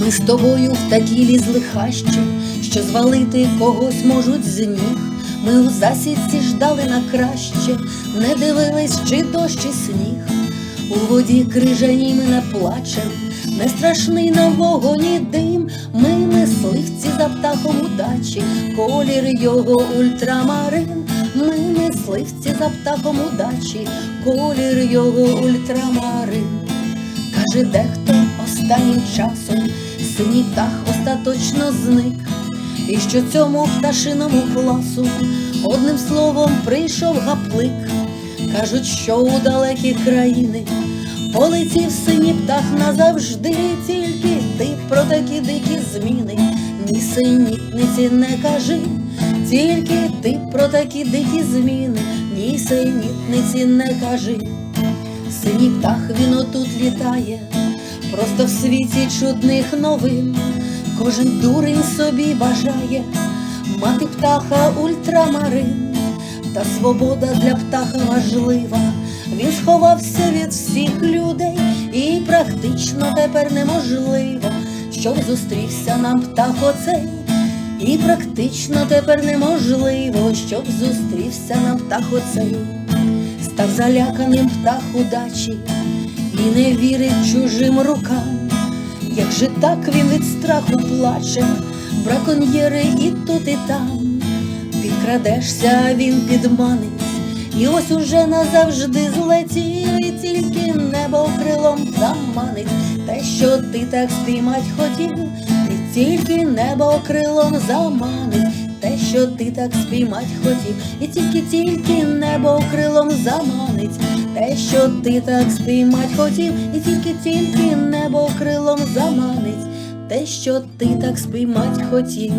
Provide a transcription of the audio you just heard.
Ми з тобою в такій лізли хащі, що звалити когось можуть з ніг. Ми у засідці ждали на краще, не дивились, чи дощ, чи сніг. У воді крижаній ми не плачем, не страшний на вогоні дим. Ми мисливці за птахом удачі, колір його ультрамарин. Ми мисливці за птахом удачі, колір його ультрамарин. Каже дехто останнім часом синій остаточно зник, і що цьому пташиному класу одним словом прийшов гаплик. Кажуть, що у далекі країни полетів синій птах назавжди, тільки ти про такі дикі зміни, ні синітниці не кажи, тільки ти про такі дикі зміни, ні синітниці не кажи. Синій птах він отут літає, просто в світі чудних новин. Кожен дурень собі бажає мати птаха ультрамарин, та свобода для птаха важлива. Він сховався від всіх людей, і практично тепер неможливо, щоб зустрівся нам птах оцей. І практично тепер неможливо, щоб зустрівся нам птах оцей став заляканим птах удачі і не вірить чужим рукам. Як же так він від страху плаче, браконьєри і тут, і там. Підкрадешся, він підманить, і ось уже назавжди злетів, і тільки небо крилом заманить, те, що ти так спіймать хотів, і тільки небо крилом заманить, що ти так спіймать хотів, і тільки тільки небо крилом заманить, те, що ти так спіймать хотів, і тільки тільки небо крилом заманить, те, що ти так спіймать хотів.